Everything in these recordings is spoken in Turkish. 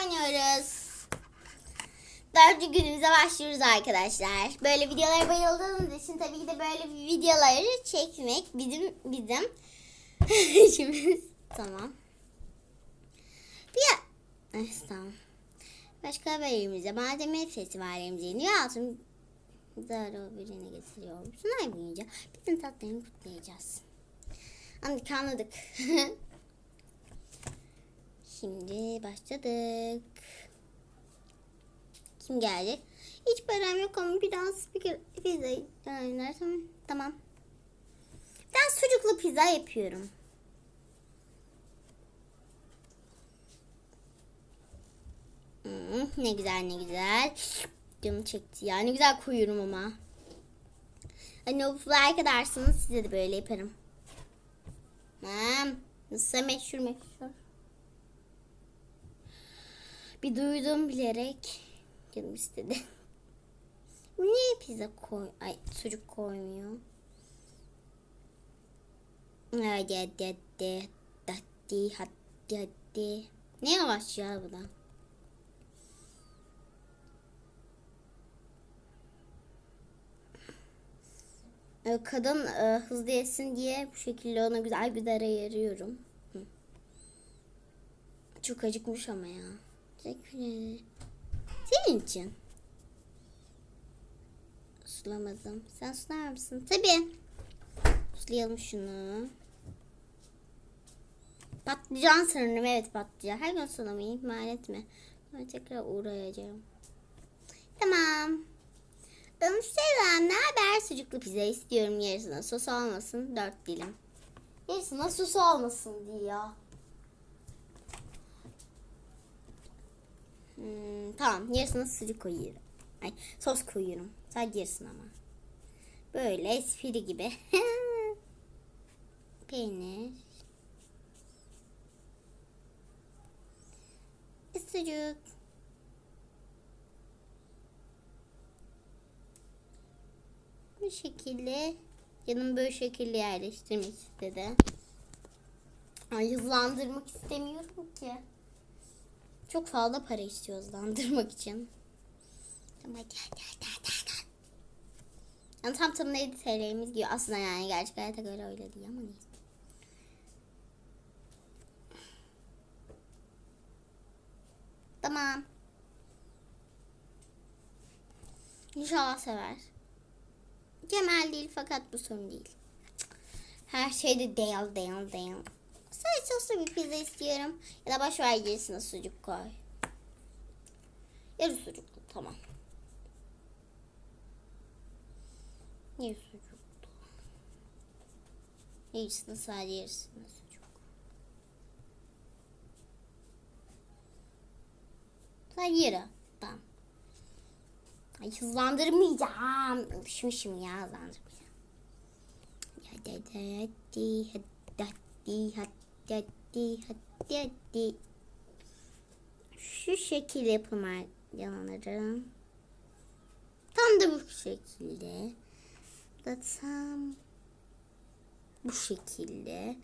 oynuyoruz. Dördüncü günümüze başlıyoruz arkadaşlar. Böyle videolara bayıldığınız için tabii ki de böyle videoları çekmek bizim bizim işimiz. Tamam. Bir evet, tamam. Başka haberimize malzeme festivalimize iniyor. Altın zarı birine getiriyor. Sunay boyunca bütün tatlarını kutlayacağız. Anladık anladık. Şimdi başladık. Kim geldi? Hiç param yok ama biraz bir pizza oynarsan tamam. Ben sucuklu pizza yapıyorum. Hmm, ne güzel ne güzel. Canım çekti ya. Ne güzel koyuyorum ama. Hani o like edersiniz size de böyle yaparım. Hmm, nasıl meşhur meşhur. Bir duydum bilerek. Canım istedi. Niye pizza koy... Ay sucuk koymuyor? Hadi hadi hadi. Hadi hadi hadi. Ne yavaş ya bu da. Ee, Kadın e, hızlı yesin diye bu şekilde ona güzel bir dara yarıyorum. Çok acıkmış ama ya. Teşekkür ederim. Senin için. Sulamadım. Sen sular mısın? Tabii. Sulayalım şunu. Patlıcan sanırım. Evet patlıcan. Her gün sulamayı ihmal etme. Sonra tekrar uğrayacağım. Tamam. Danış Selam ne haber? Sucuklu pizza istiyorum. Yarısına sos olmasın. Dört dilim. Yarısına sos olmasın diyor. Hmm, tamam yarısına sucuk koyuyorum. Ay sos koyuyorum. Sadece yarısını ama. Böyle espri gibi. Peynir. Sucuk. Bu şekilde yanım böyle şekilde yerleştirmek istedi. Ay hızlandırmak istemiyorum ki. Çok fazla para istiyor hızlandırmak için. Tamam. Yani tam tam 7 TL'miz gibi. Aslında yani gerçek hayata göre öyle değil ama neyse. Tamam. İnşallah sever. Kemal değil fakat bu sorun değil. Her şeyde değil değil değil. Sadece soslu bir pizza istiyorum. Ya da boş ver gerisine sucuk koy. Yarı sucuklu tamam. Yarı sucuklu. Yarısını sadece yarısını sucuk. Sadece yarı. Tamam. Ay hızlandırmayacağım. Alışmışım ya hızlandırmayacağım. Hadi hadi hadi hadi hadi hadi hadi hadi hadi. Şu şekilde yapım yalanırım. Tam da bu şekilde. Da tam bu şekilde.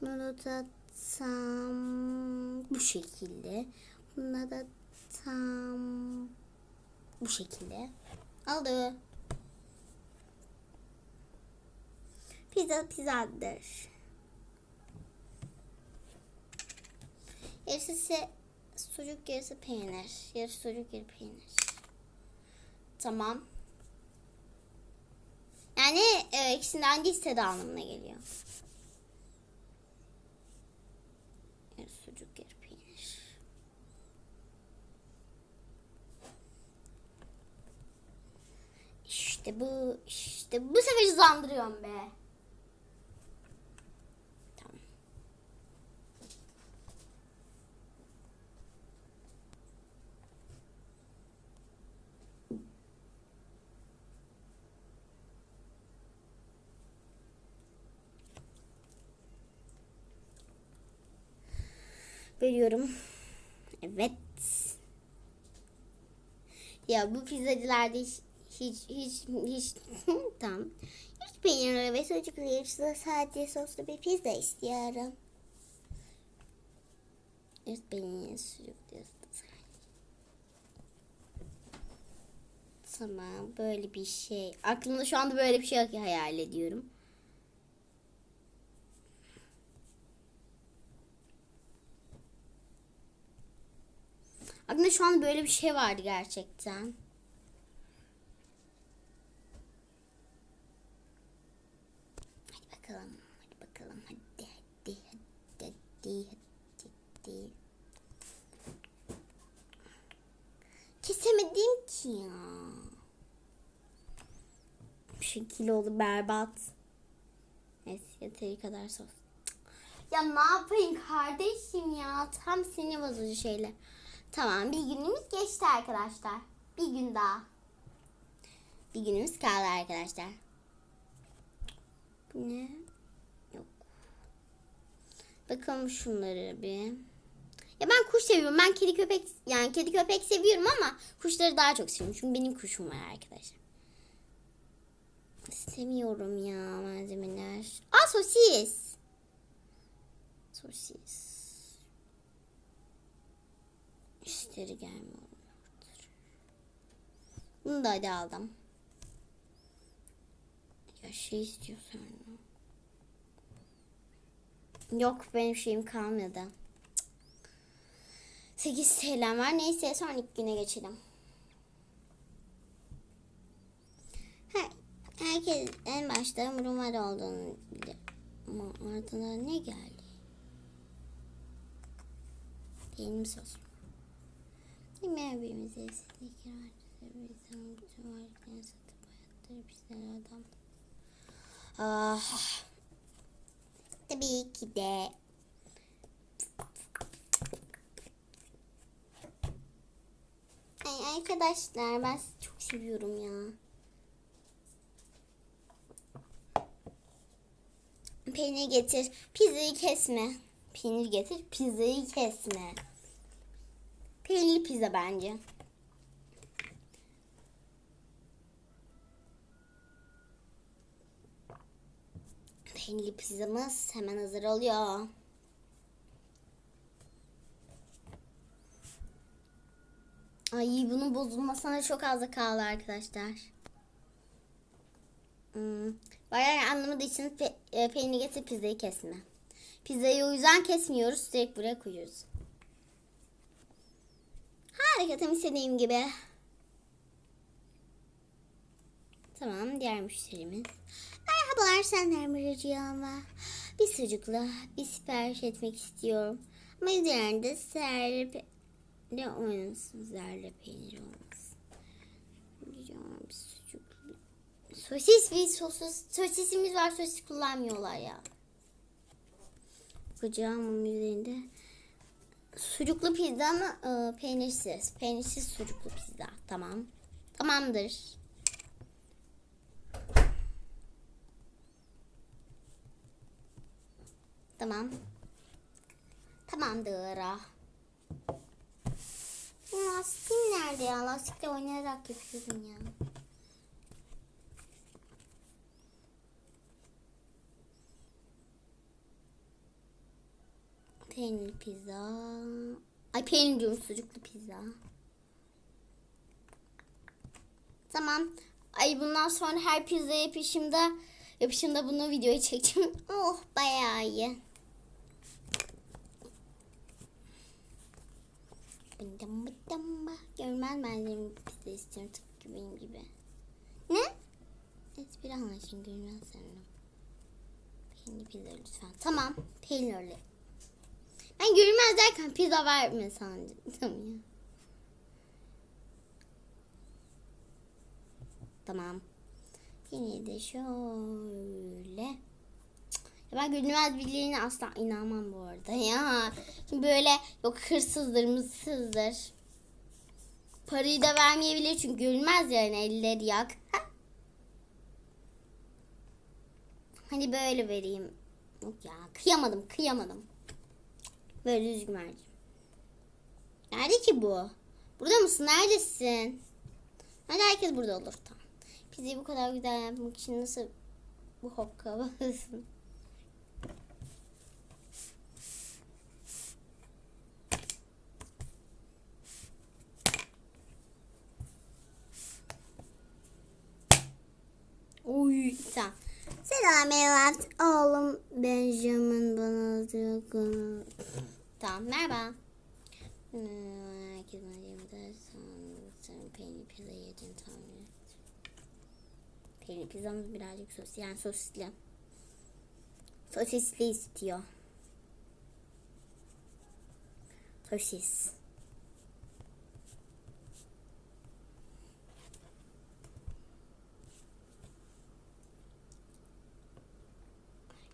Bunu da tam bu şekilde. Buna da tam bu şekilde. Oldu. Pizza pizzadır. Yarısı ise sucuk yarısı peynir. Yarısı sucuk yarısı peynir. Tamam. Yani e, ikisinden hangi istediği anlamına geliyor. Yarısı sucuk yarısı peynir. İşte bu, işte bu sefer hızlandırıyorum be. veriyorum. Evet. Ya bu pizzacılarda hiç hiç hiç hiç tam hiç peynirli ve sucuklu yarışta sadece soslu bir pizza istiyorum. Üst peynirli sucuklu sadece. Tamam böyle bir şey. Aklımda şu anda böyle bir şey hayal ediyorum. Aklımda şu anda böyle bir şey vardı gerçekten. Hadi bakalım. Hadi bakalım. Hadi hadi hadi hadi hadi. hadi. Kesemedim ki ya. Bu şekil oldu berbat. Neyse yeteri kadar sos. Ya ne yapayım kardeşim ya. Tam sinir bozucu şeyler. Tamam bir günümüz geçti arkadaşlar. Bir gün daha. Bir günümüz kaldı arkadaşlar. Bu ne? Yok. Bakalım şunları bir. Ya ben kuş seviyorum. Ben kedi köpek yani kedi köpek seviyorum ama kuşları daha çok seviyorum. Çünkü benim kuşum var arkadaşlar. İstemiyorum ya malzemeler. Aa sosis. Sosis. İşleri gelmiyorlardır. Bunu da hadi aldım. Ya şey istiyorsan. Yok benim şeyim kalmadı. 8 TL'm var. Neyse sonraki güne geçelim. Her, herkes en başta Murumar olduğunu bilir. Ama ardından ne geldi? Benim sosum. Yemeğe birimize esneklik yaratır. Bizden bütün varlıklarını satıp hayattır. Bizler adam. Ah. Tabii ki de. Ay arkadaşlar ben sizi çok seviyorum ya. Peynir getir. Pizzayı kesme. Peynir getir. Pizzayı kesme. Peynirli pizza bence. Peynirli pizzamız hemen hazır oluyor. Ay bunun bozulmasına çok az kaldı arkadaşlar. Hmm. Bayağı anlamadığı için pe e, peynir getir pizzayı kesme. Pizzayı o yüzden kesmiyoruz. Direkt buraya koyuyoruz. Harika tam istediğim gibi. Tamam diğer müşterimiz. Merhabalar senden bir ricam. Bir sucukla bir sipariş etmek istiyorum. Ama üzerinde serpe ne oynasın zerle peynir olmasın. Ricam bir sucuklu. Sosis bir sosis, sosisimiz var sosis kullanmıyorlar ya. Bakacağım üzerinde sucuklu pizza mı e, peynirsiz? Peynirsiz sucuklu pizza. Tamam. Tamamdır. Tamam. Tamamdır. Bu lastiğim nerede ya? Lastikle oynayarak yapıyorum ya. Peynirli pizza. Ay peynir diyorum sucuklu pizza. Tamam. Ay bundan sonra her pizza yapışımda yapışımda bunu videoya çekeceğim. Oh bayağı iyi. Bıdım bıdım bı. Görmez benzerim pizza istiyorum tıpkı benim gibi. Ne? Espri anlaşın görmez sanırım. Peynirli pizza lütfen. Tamam. Peynirli. Ben görünmez derken pizza var mı sandım ya. Tamam. Yine de şöyle. Ben görünmez birilerine asla inanmam bu arada ya. Böyle yok hırsızdır mısızdır. Parayı da vermeyebilir çünkü görünmez yani elleri yak. Hani böyle vereyim. Yok ya kıyamadım kıyamadım. Böyle düz güvercin. Nerede ki bu? Burada mısın? Neredesin? Hadi herkes burada olur. Tamam. Bizi bu kadar güzel yapmak için nasıl bu hopkavalısın? Oy tamam. Selam evlat. Oğlum Benjamin bana diyor. Tamam merhaba. Herkes bana yemeden sen peynir pizza yedin et. Peynir pizzamız birazcık sos yani sosisli. Sosisli istiyor. Sosis.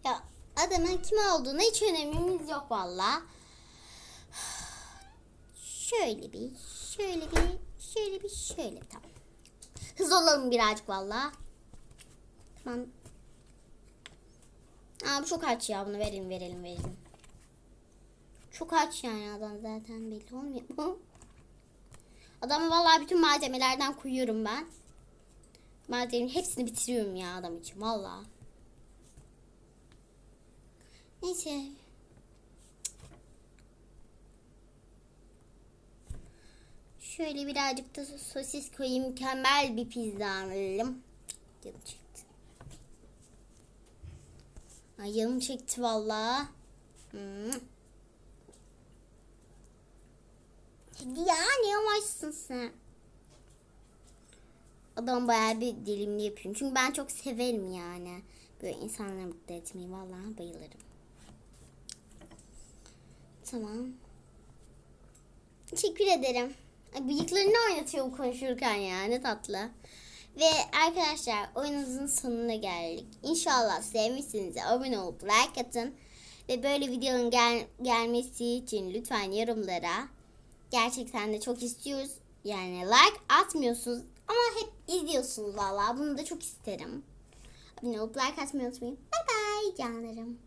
Ya adamın kim olduğuna hiç önemimiz yok valla. Şöyle bir, şöyle bir, şöyle bir, şöyle bir tamam. Hızlı olalım birazcık valla. Tamam. Aa bu çok aç ya bunu verelim verelim verelim. Çok aç yani adam zaten belli olmuyor mu? Adamı vallahi bütün malzemelerden koyuyorum ben. Malzemenin hepsini bitiriyorum ya adam için vallahi. Neyse. Şöyle birazcık da sosis koyayım. Mükemmel bir pizza alalım. Canım çekti. Ay yanım çekti valla. Hmm. Ya ne yavaşsın sen. Adam bayağı bir dilimli yapıyorum. Çünkü ben çok severim yani. Böyle insanları mutlu etmeyi vallahi bayılırım. Tamam. Teşekkür ederim. Bıyıklarını oynatıyor konuşurken ya ne tatlı. Ve arkadaşlar oyunumuzun sonuna geldik. İnşallah sevmişsiniz. Abone olup like atın. Ve böyle videonun gel gelmesi için lütfen yorumlara. Gerçekten de çok istiyoruz. Yani like atmıyorsunuz ama hep izliyorsunuz valla. Bunu da çok isterim. Abone olup like atmayı unutmayın. Bye bye canlarım.